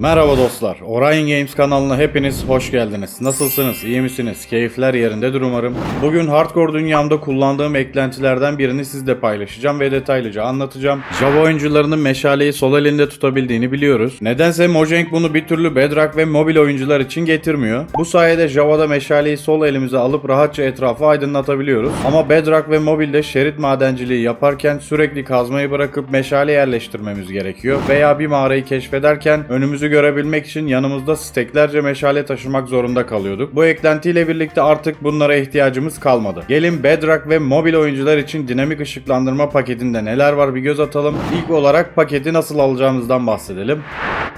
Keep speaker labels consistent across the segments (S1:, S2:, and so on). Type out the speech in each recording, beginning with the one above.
S1: Merhaba dostlar. Orion Games kanalına hepiniz hoş geldiniz. Nasılsınız? İyi misiniz? Keyifler yerindedir umarım. Bugün hardcore dünyamda kullandığım eklentilerden birini sizle paylaşacağım ve detaylıca anlatacağım. Java oyuncularının meşaleyi sol elinde tutabildiğini biliyoruz. Nedense Mojang bunu bir türlü Bedrock ve mobil oyuncular için getirmiyor. Bu sayede Java'da meşaleyi sol elimize alıp rahatça etrafı aydınlatabiliyoruz. Ama Bedrock ve mobilde şerit madenciliği yaparken sürekli kazmayı bırakıp meşale yerleştirmemiz gerekiyor. Veya bir mağarayı keşfederken önümüzü görebilmek için yanımızda steklerce meşale taşımak zorunda kalıyorduk. Bu eklentiyle birlikte artık bunlara ihtiyacımız kalmadı. Gelin Bedrock ve mobil oyuncular için dinamik ışıklandırma paketinde neler var bir göz atalım. İlk olarak paketi nasıl alacağımızdan bahsedelim.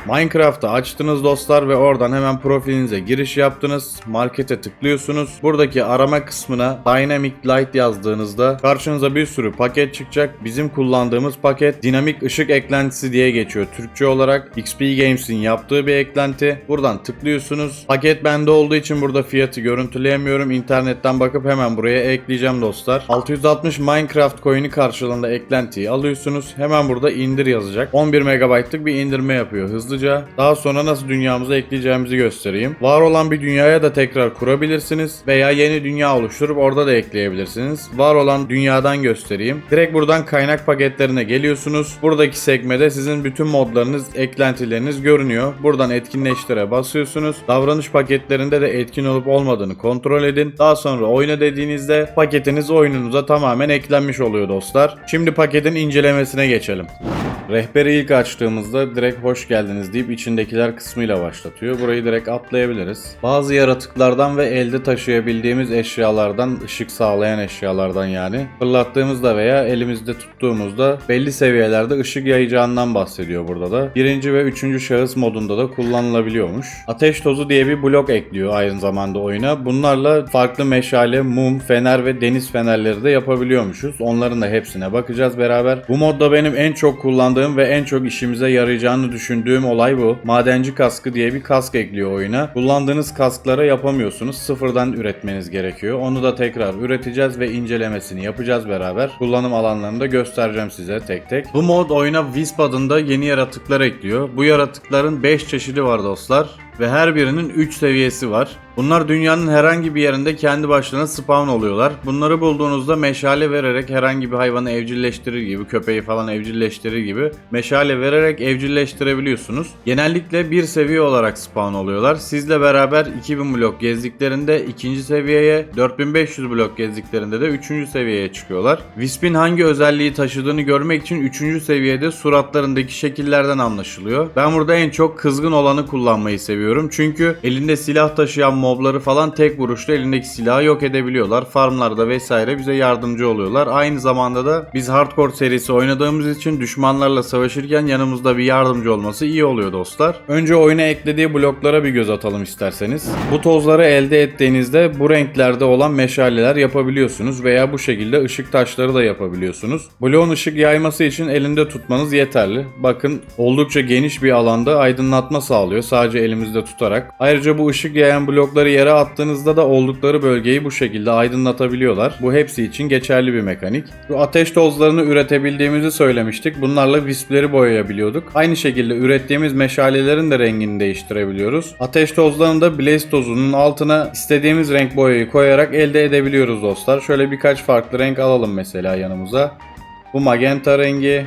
S1: Minecraft'ı açtınız dostlar ve oradan hemen profilinize giriş yaptınız. Markete tıklıyorsunuz. Buradaki arama kısmına Dynamic Light yazdığınızda karşınıza bir sürü paket çıkacak. Bizim kullandığımız paket dinamik ışık eklentisi diye geçiyor Türkçe olarak. XP Games'in yaptığı bir eklenti. Buradan tıklıyorsunuz. Paket bende olduğu için burada fiyatı görüntüleyemiyorum. İnternetten bakıp hemen buraya ekleyeceğim dostlar. 660 Minecraft coin'i karşılığında eklentiyi alıyorsunuz. Hemen burada indir yazacak. 11 MB'lık bir indirme yapıyor hızlıca. Daha sonra nasıl dünyamıza ekleyeceğimizi göstereyim. Var olan bir dünyaya da tekrar kurabilirsiniz veya yeni dünya oluşturup orada da ekleyebilirsiniz. Var olan dünyadan göstereyim. Direkt buradan kaynak paketlerine geliyorsunuz. Buradaki sekmede sizin bütün modlarınız, eklentileriniz görünüyor. Buradan etkinleştire basıyorsunuz. Davranış paketlerinde de etkin olup olmadığını kontrol edin. Daha sonra oyna dediğinizde paketiniz oyununuza tamamen eklenmiş oluyor dostlar. Şimdi paketin incelemesine geçelim. Rehberi ilk açtığımızda direkt hoş geldiniz deyip içindekiler kısmıyla başlatıyor. Burayı direkt atlayabiliriz. Bazı yaratıklardan ve elde taşıyabildiğimiz eşyalardan, ışık sağlayan eşyalardan yani. Fırlattığımızda veya elimizde tuttuğumuzda belli seviyelerde ışık yayacağından bahsediyor burada da. Birinci ve üçüncü şahıs modunda da kullanılabiliyormuş. Ateş tozu diye bir blok ekliyor aynı zamanda oyuna. Bunlarla farklı meşale, mum, fener ve deniz fenerleri de yapabiliyormuşuz. Onların da hepsine bakacağız beraber. Bu modda benim en çok kullandığım ve en çok işimize yarayacağını düşündüğüm olay bu. Madenci kaskı diye bir kask ekliyor oyuna. Kullandığınız kasklara yapamıyorsunuz. Sıfırdan üretmeniz gerekiyor. Onu da tekrar üreteceğiz ve incelemesini yapacağız beraber. Kullanım alanlarını da göstereceğim size tek tek. Bu mod oyuna Wisp adında yeni yaratıklar ekliyor. Bu yaratıkların 5 çeşidi var dostlar ve her birinin 3 seviyesi var. Bunlar dünyanın herhangi bir yerinde kendi başlarına spawn oluyorlar. Bunları bulduğunuzda meşale vererek herhangi bir hayvanı evcilleştirir gibi, köpeği falan evcilleştirir gibi meşale vererek evcilleştirebiliyorsunuz. Genellikle bir seviye olarak spawn oluyorlar. Sizle beraber 2000 blok gezdiklerinde ikinci seviyeye, 4500 blok gezdiklerinde de 3. seviyeye çıkıyorlar. Wisp'in hangi özelliği taşıdığını görmek için 3. seviyede suratlarındaki şekillerden anlaşılıyor. Ben burada en çok kızgın olanı kullanmayı seviyorum. Çünkü elinde silah taşıyan mobları falan tek vuruşta elindeki silahı yok edebiliyorlar. Farmlarda vesaire bize yardımcı oluyorlar. Aynı zamanda da biz hardcore serisi oynadığımız için düşmanlarla savaşırken yanımızda bir yardımcı olması iyi oluyor dostlar. Önce oyuna eklediği bloklara bir göz atalım isterseniz. Bu tozları elde ettiğinizde bu renklerde olan meşaleler yapabiliyorsunuz veya bu şekilde ışık taşları da yapabiliyorsunuz. Bloğun ışık yayması için elinde tutmanız yeterli. Bakın oldukça geniş bir alanda aydınlatma sağlıyor sadece elimizde tutarak. Ayrıca bu ışık yayan blokları yere attığınızda da oldukları bölgeyi bu şekilde aydınlatabiliyorlar. Bu hepsi için geçerli bir mekanik. Bu ateş tozlarını üretebildiğimizi söylemiştik. Bunlarla wispleri boyayabiliyorduk. Aynı şekilde ürettiğimiz meşalelerin de rengini değiştirebiliyoruz. Ateş tozlarını da blaze tozunun altına istediğimiz renk boyayı koyarak elde edebiliyoruz dostlar. Şöyle birkaç farklı renk alalım mesela yanımıza. Bu magenta rengi,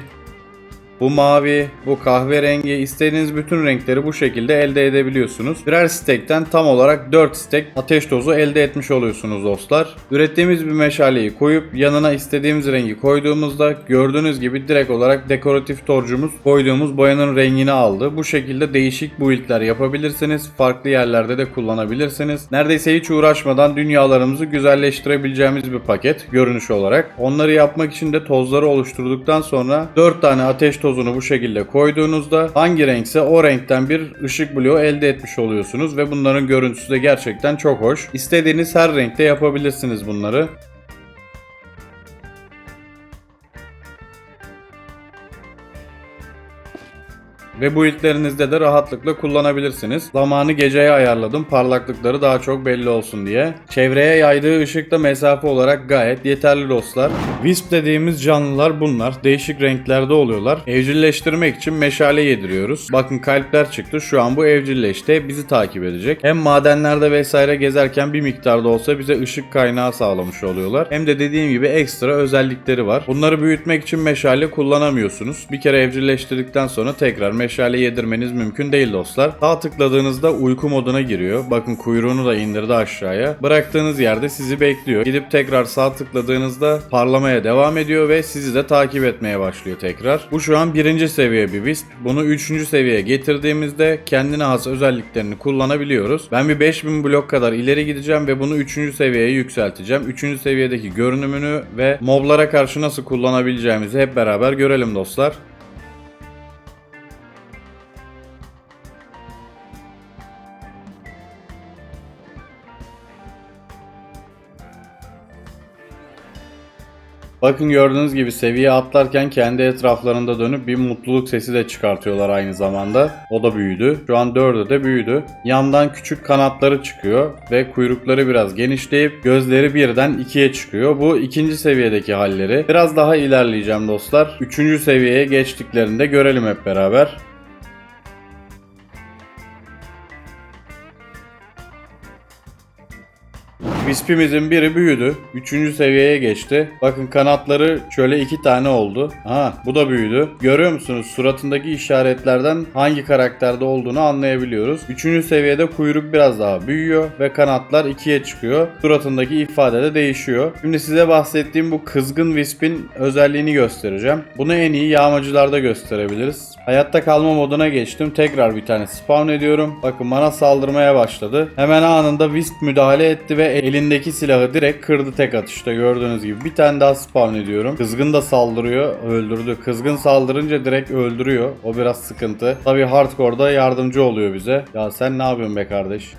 S1: bu mavi, bu kahverengi, istediğiniz bütün renkleri bu şekilde elde edebiliyorsunuz. Birer stekten tam olarak 4 stek ateş tozu elde etmiş oluyorsunuz dostlar. Ürettiğimiz bir meşaleyi koyup yanına istediğimiz rengi koyduğumuzda gördüğünüz gibi direkt olarak dekoratif torcumuz koyduğumuz boyanın rengini aldı. Bu şekilde değişik build'ler yapabilirsiniz. Farklı yerlerde de kullanabilirsiniz. Neredeyse hiç uğraşmadan dünyalarımızı güzelleştirebileceğimiz bir paket görünüş olarak. Onları yapmak için de tozları oluşturduktan sonra 4 tane ateş tozunu bu şekilde koyduğunuzda hangi renkse o renkten bir ışık bloğu elde etmiş oluyorsunuz ve bunların görüntüsü de gerçekten çok hoş. İstediğiniz her renkte yapabilirsiniz bunları. Ve buildlerinizde de rahatlıkla kullanabilirsiniz. Zamanı geceye ayarladım parlaklıkları daha çok belli olsun diye. Çevreye yaydığı ışık da mesafe olarak gayet yeterli dostlar. Wisp dediğimiz canlılar bunlar. Değişik renklerde oluyorlar. Evcilleştirmek için meşale yediriyoruz. Bakın kalpler çıktı. Şu an bu evcilleşti. Bizi takip edecek. Hem madenlerde vesaire gezerken bir miktarda olsa bize ışık kaynağı sağlamış oluyorlar. Hem de dediğim gibi ekstra özellikleri var. Bunları büyütmek için meşale kullanamıyorsunuz. Bir kere evcilleştirdikten sonra tekrar meşale yedirmeniz mümkün değil dostlar. Sağ tıkladığınızda uyku moduna giriyor. Bakın kuyruğunu da indirdi aşağıya. Bıraktığınız yerde sizi bekliyor. Gidip tekrar sağ tıkladığınızda parlamaya devam ediyor ve sizi de takip etmeye başlıyor tekrar. Bu şu an birinci seviye bir wisp. Bunu üçüncü seviyeye getirdiğimizde kendine has özelliklerini kullanabiliyoruz. Ben bir 5000 blok kadar ileri gideceğim ve bunu üçüncü seviyeye yükselteceğim. Üçüncü seviyedeki görünümünü ve moblara karşı nasıl kullanabileceğimizi hep beraber görelim dostlar. Bakın gördüğünüz gibi seviye atlarken kendi etraflarında dönüp bir mutluluk sesi de çıkartıyorlar aynı zamanda. O da büyüdü. Şu an dördü de büyüdü. Yandan küçük kanatları çıkıyor ve kuyrukları biraz genişleyip gözleri birden ikiye çıkıyor. Bu ikinci seviyedeki halleri. Biraz daha ilerleyeceğim dostlar. Üçüncü seviyeye geçtiklerinde görelim hep beraber. Wisp'imizin biri büyüdü. Üçüncü seviyeye geçti. Bakın kanatları şöyle iki tane oldu. Ha bu da büyüdü. Görüyor musunuz? Suratındaki işaretlerden hangi karakterde olduğunu anlayabiliyoruz. Üçüncü seviyede kuyruk biraz daha büyüyor ve kanatlar ikiye çıkıyor. Suratındaki ifade de değişiyor. Şimdi size bahsettiğim bu kızgın Wisp'in özelliğini göstereceğim. Bunu en iyi yağmacılarda gösterebiliriz. Hayatta kalma moduna geçtim. Tekrar bir tane spawn ediyorum. Bakın bana saldırmaya başladı. Hemen anında Wisp müdahale etti ve elindeki silahı direkt kırdı tek atışta gördüğünüz gibi. Bir tane daha spawn ediyorum. Kızgın da saldırıyor. Öldürdü. Kızgın saldırınca direkt öldürüyor. O biraz sıkıntı. Tabii hardcore'da yardımcı oluyor bize. Ya sen ne yapıyorsun be kardeş?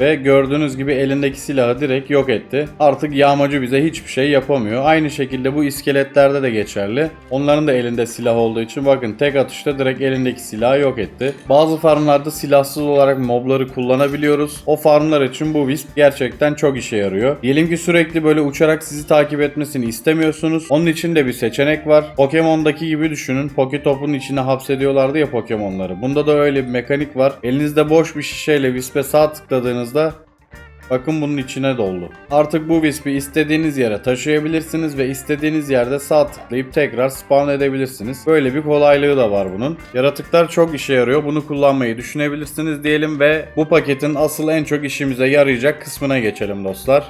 S1: Ve gördüğünüz gibi elindeki silahı direkt yok etti. Artık yağmacı bize hiçbir şey yapamıyor. Aynı şekilde bu iskeletlerde de geçerli. Onların da elinde silah olduğu için bakın tek atışta direkt elindeki silahı yok etti. Bazı farmlarda silahsız olarak mobları kullanabiliyoruz. O farmlar için bu wisp gerçekten çok işe yarıyor. Diyelim ki sürekli böyle uçarak sizi takip etmesini istemiyorsunuz. Onun için de bir seçenek var. Pokemon'daki gibi düşünün. Poketop'un içine hapsediyorlardı ya Pokemon'ları. Bunda da öyle bir mekanik var. Elinizde boş bir şişeyle wisp'e sağ tıkladığınızda Bakın bunun içine doldu. Artık bu Wisp'i istediğiniz yere taşıyabilirsiniz ve istediğiniz yerde sağ tıklayıp tekrar spawn edebilirsiniz. Böyle bir kolaylığı da var bunun. Yaratıklar çok işe yarıyor. Bunu kullanmayı düşünebilirsiniz diyelim ve bu paketin asıl en çok işimize yarayacak kısmına geçelim dostlar.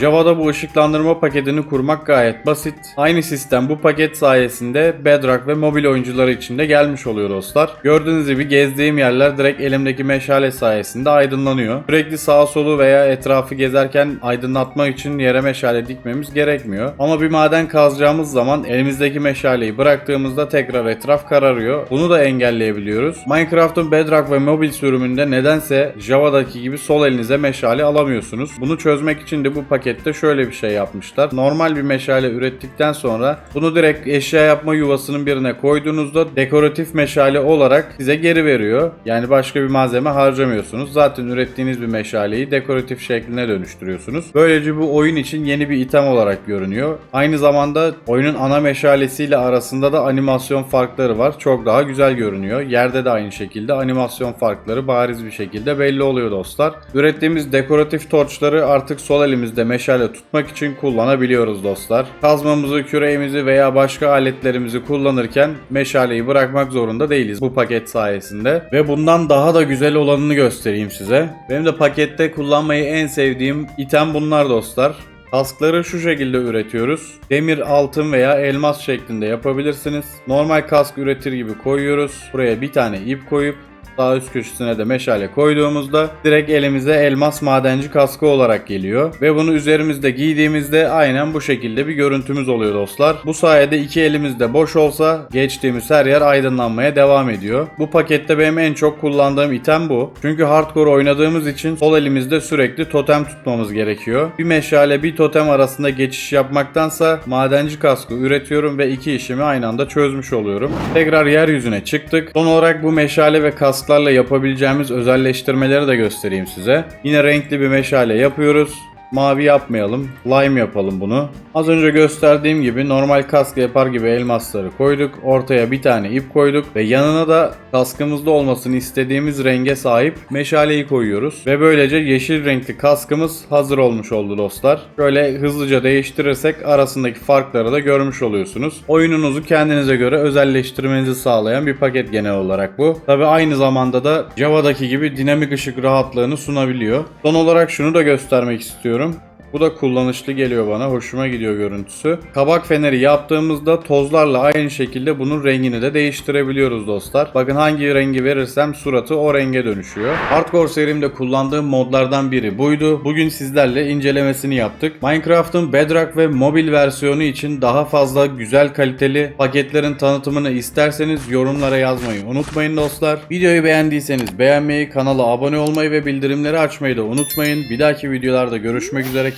S1: Java'da bu ışıklandırma paketini kurmak gayet basit. Aynı sistem bu paket sayesinde Bedrock ve mobil oyuncuları için de gelmiş oluyor dostlar. Gördüğünüz gibi gezdiğim yerler direkt elimdeki meşale sayesinde aydınlanıyor. Sürekli sağa solu veya etrafı gezerken aydınlatmak için yere meşale dikmemiz gerekmiyor. Ama bir maden kazacağımız zaman elimizdeki meşaleyi bıraktığımızda tekrar etraf kararıyor. Bunu da engelleyebiliyoruz. Minecraft'ın Bedrock ve mobil sürümünde nedense Java'daki gibi sol elinize meşale alamıyorsunuz. Bunu çözmek için de bu pakette şöyle bir şey yapmışlar. Normal bir meşale ürettikten sonra bunu direkt eşya yapma yuvasının birine koyduğunuzda dekoratif meşale olarak size geri veriyor. Yani başka bir malzeme harcamıyorsunuz. Zaten ürettiğiniz bir meşaleyi dekoratif şekline dönüştürüyorsunuz. Böylece bu oyun için yeni bir item olarak görünüyor. Aynı zamanda oyunun ana meşalesiyle arasında da animasyon farkları var. Çok daha güzel görünüyor. Yerde de aynı şekilde animasyon farkları bariz bir şekilde belli oluyor dostlar. Ürettiğimiz dekoratif torçları artık sol elimizde meşale tutmak için kullanabiliyoruz dostlar. Kazmamızı, küreğimizi veya başka aletlerimizi kullanırken meşaleyi bırakmak zorunda değiliz bu paket sayesinde. Ve bundan daha da güzel olanını göstereyim size. Benim de pakette kullanmayı en sevdiğim item bunlar dostlar. Kaskları şu şekilde üretiyoruz. Demir, altın veya elmas şeklinde yapabilirsiniz. Normal kask üretir gibi koyuyoruz. Buraya bir tane ip koyup Sağ üst köşesine de meşale koyduğumuzda direkt elimize elmas madenci kaskı olarak geliyor. Ve bunu üzerimizde giydiğimizde aynen bu şekilde bir görüntümüz oluyor dostlar. Bu sayede iki elimizde boş olsa geçtiğimiz her yer aydınlanmaya devam ediyor. Bu pakette benim en çok kullandığım item bu. Çünkü hardcore oynadığımız için sol elimizde sürekli totem tutmamız gerekiyor. Bir meşale bir totem arasında geçiş yapmaktansa madenci kaskı üretiyorum ve iki işimi aynı anda çözmüş oluyorum. Tekrar yeryüzüne çıktık. Son olarak bu meşale ve kasklarla yapabileceğimiz özelleştirmeleri de göstereyim size. Yine renkli bir meşale yapıyoruz. Mavi yapmayalım. Lime yapalım bunu. Az önce gösterdiğim gibi normal kask yapar gibi elmasları koyduk. Ortaya bir tane ip koyduk ve yanına da kaskımızda olmasını istediğimiz renge sahip meşaleyi koyuyoruz. Ve böylece yeşil renkli kaskımız hazır olmuş oldu dostlar. Şöyle hızlıca değiştirirsek arasındaki farkları da görmüş oluyorsunuz. Oyununuzu kendinize göre özelleştirmenizi sağlayan bir paket genel olarak bu. Tabi aynı zamanda da Java'daki gibi dinamik ışık rahatlığını sunabiliyor. Son olarak şunu da göstermek istiyorum. Bu da kullanışlı geliyor bana. Hoşuma gidiyor görüntüsü. Kabak feneri yaptığımızda tozlarla aynı şekilde bunun rengini de değiştirebiliyoruz dostlar. Bakın hangi rengi verirsem suratı o renge dönüşüyor. Hardcore serimde kullandığım modlardan biri buydu. Bugün sizlerle incelemesini yaptık. Minecraft'ın Bedrock ve mobil versiyonu için daha fazla güzel kaliteli paketlerin tanıtımını isterseniz yorumlara yazmayı unutmayın dostlar. Videoyu beğendiyseniz beğenmeyi, kanala abone olmayı ve bildirimleri açmayı da unutmayın. Bir dahaki videolarda görüşmek üzere.